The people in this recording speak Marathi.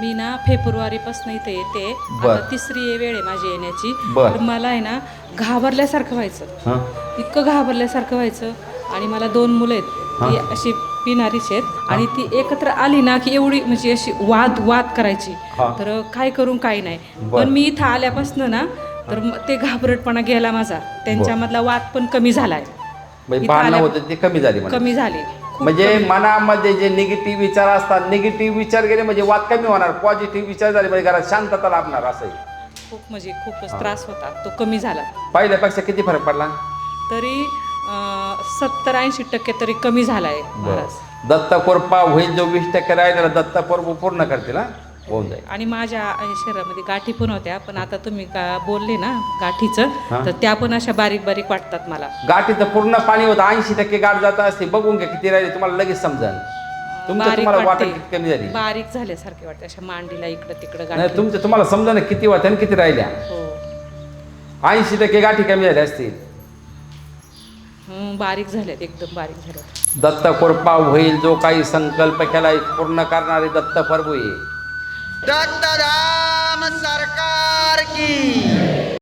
मी ना फेब्रुवारीपासून इथे येते. बर. आता तिसरी वेळ आहे माझी येण्याची. बर. तर मला आहे ना घाबरल्यासारखं व्हायचं. हां. इतकं घाबरल्यासारखं व्हायचं. आणि मला दोन मुलं आहेत. ती अशी पिणारीच आहेत. आणि ती एकत्र आली ना की एवढी म्हणजे अशी वाद वाद करायची. हा. तर काय करून काय नाही. बर. पण मी इथं आल्यापासून ना तर म- ते घाबरटपणा गेला माझा. त्यांच्यामधला वाद पण कमी झालाय. म्हणजे इथं भांडणं आल्या- होते ते कमी झाली म्हणजे कमी झाले. म्हणजे. मनामध्ये जे निगेटिव्ह विचार असतात निगेटिव्ह विचार गेले म्हणजे वाद कमी होणार पॉझिटिव्ह विचार झाले म्हणजे घरात शांतता लाभणार असंही खूप म्हणजे खूपच त्रास होता तो कमी झाला. पहिल्यापेक्षा किती फरक पडला? तरी सत्तर ऐंशी टक्के तरी कमी झालाय महाराज दत्त कोरपा होईल जो वीस टक्के राहिलेला दत्त कोरप पूर्ण करतील हा? होऊन जाईल. आणि माझ्या शरीरामध्ये गाठी पण होत्या पण आता तुम्ही का बोलले ना गाठीचं. तर त्या पण अशा बारीक बारीक वाटतात मला. गाठीचं पूर्ण पाणी होतं ऐंशी टक्के गाठ जात असते. बघून घ्या किती राहिले तुम्हाला लगेच समजा तुमचं बारीक तुम्हाला वाटत वाटते. किती कमी झाली? बारीक झाल्यासारखे वाटते अशा मांडीला इकडं तिकडं नाही गाठी. तुमचं तुम्हाला समजा ना किती वाटते आणि किती राहिल्या. हो. ऐंशी टक्के गाठी कमी झाल्या असतील हं, बारीक झाल्यात एकदम बारीक झाल्यात. दत्त कोरपा होईल जो काही संकल्प केलाय पूर्ण करणारे दत्त प्रभू आहे दत्तधाम सरकार की